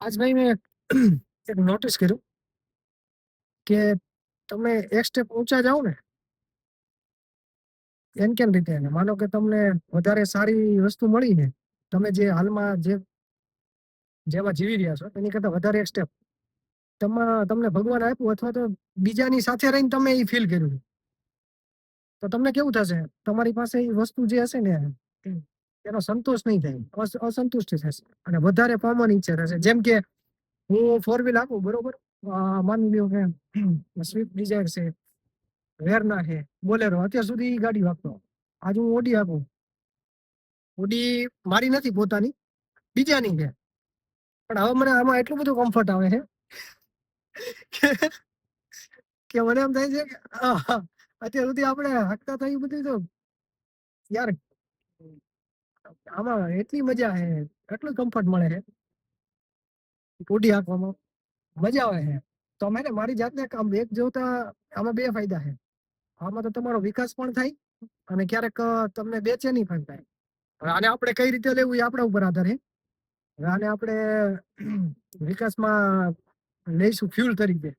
આજ ભાઈ મેં એક નોટિસ કર્યું કે તમે એક સ્ટેપ ઊંચા જાઓ ને, એમ કેમ રીતે? માનો કે તમને વધારે સારી વસ્તુ મળી ને તમે જે હાલમાં જે જેમાં જીવી રહ્યા છો, એની કરતા વધારે એક સ્ટેપ તમને ભગવાન આપ્યું અથવા તો બીજાની સાથે રહીને તમે એ ફીલ કર્યું. તો તમને કેવું થશે? તમારી પાસે એ વસ્તુ જે હશે ને એનો સંતોષ નહીં થાય. અસંતુષ્ટ થશે. અને વધારે પામવાની ઈચ્છા થશે. જેમ કે હું ફોર વ્હીલ આપું, બરોબર? માની લ્યો કે સ્વિફ્ટ ડિઝાયર છે, વેરના છે, બોલેરો, અત્યાર સુધી એ ગાડી વાપરો આજે હું ઓડી આપું. ઓડી મારી નથી પોતાની, બીજાની છે. પણ હવે મને આમાં એટલું બધું કમ્ફર્ટ આવે છે કે- મને એમ થાય છે કે અત્યાર સુધી આપણે હાકતા થયું બધું તો યાર આમાં એટલી મજા છે એટલું કમ્ફર્ટ મળે છે ઓડી હાંકવામાં મજા આવે છે તો અમે ને મારી જાતને આમ એક જોતા આમાં બે ફાયદા છે આમાં તો તમારો વિકાસ પણ થાય અને ક્યારેક તમને બેચેની પણ થાય. આને આપણે કઈ રીતે લેવું એ આપણા ઉપર આધાર છે આને આપણે વિકાસમાં લઈશું ફ્યુલ તરીકે.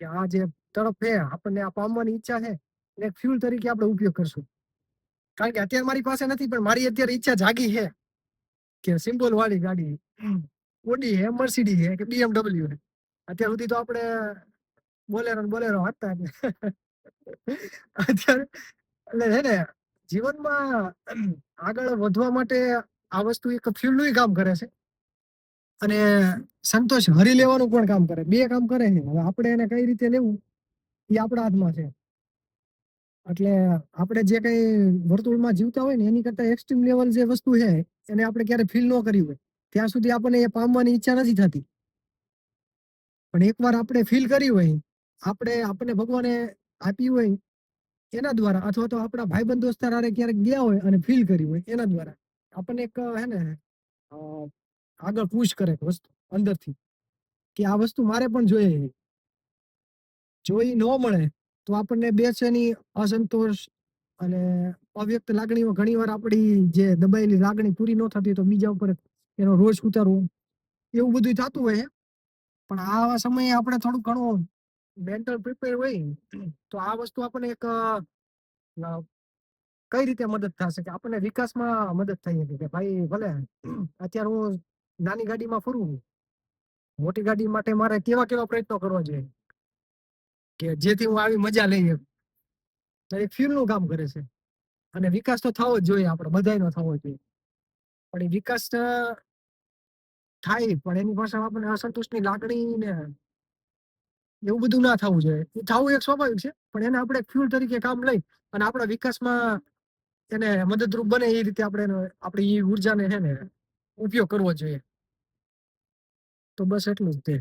કે આ જે તરફ છે આપણને આ પામવાની ઈચ્છા છે એને ફ્યુલ તરીકે આપણે ઉપયોગ કરશું. કારણ કે અત્યારે મારી પાસે નથી, પણ મારી અત્યારે ઈચ્છા જાગી છે કે સિમ્બોલ વાળી ગાડી ઓડી હે મર્સિડી છે કે બીએમડબલ્યુ હે. અત્યાર સુધી તો આપણે બોલેરો બોલેરો હતા અત્યારે એટલે છે ને, જીવનમાં આગળ વધવા માટે આ વસ્તુ એક ફ્યુલનું કામ કરે છે. અને સંતોષ હરી લેવાનું પણ કામ કરે. બે કામ કરે છે. હવે આપણે એને કઈ રીતે લેવું? એ આપણા હાથમાં છે. એટલે આપણે જે કઈ વર્તુળમાં જીવતા હોય ને, એની કરતા એક્સ્ટ્રીમ લેવલ જે વસ્તુ છે, એને આપણે ક્યારે ફીલ ન કરી હોય. ત્યાં સુધી આપણને એ પામવાની ઈચ્છા નથી થતી. પણ એકવાર આપણે ફીલ કરી હોય, આપણે, આપણને ભગવાને આપી હોય, એના દ્વારા અથવા તો આપણા ભાઈબંધ દોસ્તાર હારે ક્યારેક ગયા હોય અને ફીલ કરી હોય, એના દ્વારા આપણને એક હે ને આગળ પુશ કરે વસ્તુ અંદરથી કે આ વસ્તુ મારે પણ જોઈએ જોઈ ન મળે તો આપણને બેચેની અસંતોષ અને અવ્યક્ત લાગણીઓ ઘણીવાર આપણી જે દબાયેલી લાગણી પૂરી ન થતી તો બીજા ઉપર એનો રોષ ઉતારવો, એવું બધું થતું હોય. પણ આવા સમયે આપણે થોડું ઘણું મેન્ટલ પ્રિપેર હોય તો આ વસ્તુ આપણને એક કઈ રીતે મદદ થશે કે આપણને વિકાસમાં મદદ થઈ શકે કે ભાઈ ભલે, અત્યારે હું નાની ગાડીમાં ફરું. મોટી ગાડી માટે મારે કેવા કેવા પ્રયત્નો કરવા જોઈએ? કે જેથી હું આવી મજા લઈ શકું. તો એ ફ્યુલનું કામ કરે છે. અને વિકાસ તો થવો જ જોઈએ આપણે બધાનો થવો જોઈએ. પણ એ વિકાસ થાય, પણ એની પાછળ આપણને અસંતોષની લાગણી ને એવું બધું ના થવું જોઈએ. એ થવું એક સ્વાભાવિક છે, પણ એને આપણે ફ્યુલ તરીકે કામ લઈ અને આપણા વિકાસમાં એને મદદરૂપ બને એ રીતે આપણે આપણી એ ઉર્જાને છે ને ઉપયોગ કરવો જોઈએ. તો બસ એટલું જ તે.